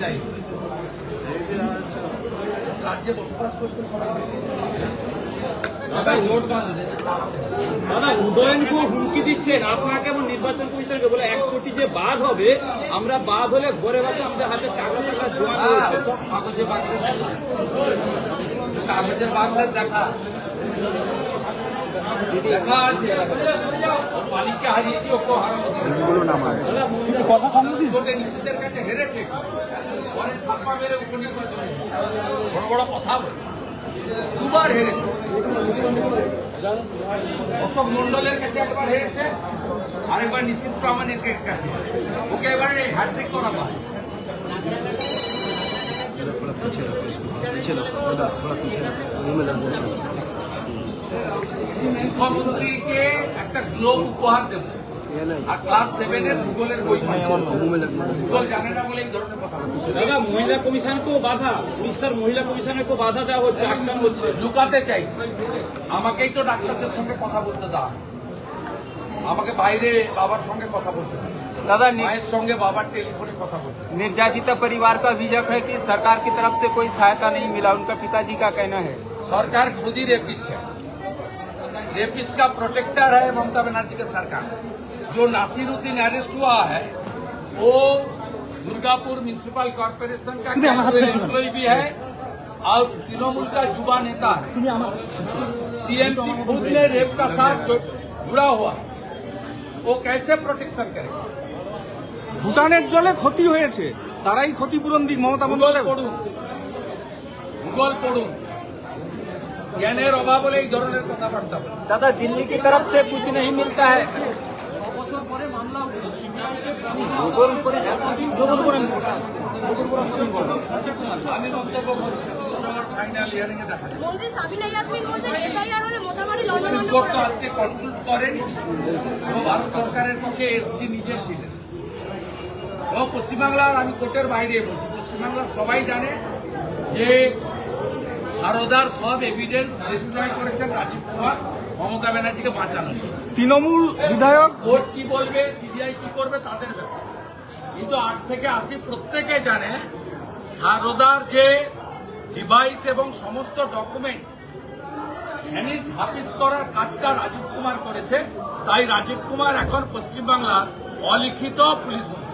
চাই রাজ্যে বসবাস করছে দাদা উদয়নকে হুমকি দিচ্ছেন আপনাকে এবং নির্বাচন কমিশনকে বলে, এক কোটি যে বাদ হবে, আমরা বাদ হলে ঘরে ঘরে আমাদের হাতে টাকা টাকা সব কাগজে বাগদে দেখা কাগজের বাগদে দেখা। কথা কম বলছিস লোকে নিষেধের কাছে হেরেছে পরে ছাপ্পা মেরে উপনির্বাচন বড় বড় কথা বলে দুবার হেরেছে অশোক মন্ডলের কাছে একবার হেরেছে আরেকবার নিশ্চিত প্রামাণিকের কাছে ওকে এবারে হ্যাট্রিক করা হয় মুখ্যমন্ত্রীকে একটা গ্লোব উপহার দেব আর ক্লাস সেভেনের ভূগোলের বই পাচ্ছে ভূগোল জানে না বলে এই ধরনের কথা বলছে। দাদা মহিলা কমিশনকেও বাধা উড়িষ্যার মহিলা কমিশনকেও বাধা দেওয়া হচ্ছে আটকান হচ্ছে লুকাতে চাইছে আমাকেই তো ডাক্তারদের সঙ্গে কথা বলতে দেওয়া হয়। আমাকে বাইরে বাবার সঙ্গে কথা বলতে দেয়। दादा नि- মায়ের সঙ্গে বাবার টেলিফোনে কথা বলতে দেয়। निर्यातिता परिवार का अभियोग है कि सरकार की तरफ से कोई सहायता नहीं मिला उनका पिताजी का कहना है सरकार खुद ही रेपिस्ट है रेपिस्ट का प्रोटेक्टर है ममता बनर्जी का सरकार जो नासिरुद्दीन अरेस्ट हुआ है वो दुर्गापुर म्यूनिसिपल कॉर्पोरेशन का एम्प्लॉय भी है और तृणमूल का युवा नेता है टीएमसी खुद ने रेप का साथ जो- जुड़ा हुआ है। वो कैसे प्रोटेक्शन करेगा ভুটানের জলে ক্ষতি হয়েছে তারাই ক্ষতিপূরণ দিক মমতা ভূগোল পড়ুন ভূগোল পড়ুন জ্ঞানের অভাব হলে এই ধরনের কথাবার্তা দাদা দিল্লি কি তরফ সে কুছ নেই মিলতা হ্যায় ফাইনাল ইয়ারিং এ দেখা সুপ্রিম ভারত সরকারের পক্ষে এসটি নিজে ছিলেন। এবং পশ্চিমবাংলার আমি কোর্টের বাইরে বলছি পশ্চিমবাংলার সবাই জানে যে সারদার সব এভিডেন্স ডিস্ট্রয় করেছেন রাজীব কুমার মমতা ব্যানার্জিকে বাঁচানোর জন্য। তৃণমূল বিধায়ক ভোট কি বলবে সিবিআই কি করবে তাদের ব্যাপার কিন্তু আট থেকে আশি প্রত্যেকে জানে সারদার যে ডিভাইস এবং সমস্ত ডকুমেন্ট ভ্যানিস হাফিজ করার কাজটা রাজীব কুমার করেছে তাই রাজীব কুমার এখন পশ্চিমবাংলার অলিখিত পুলিশ মন্ত্রী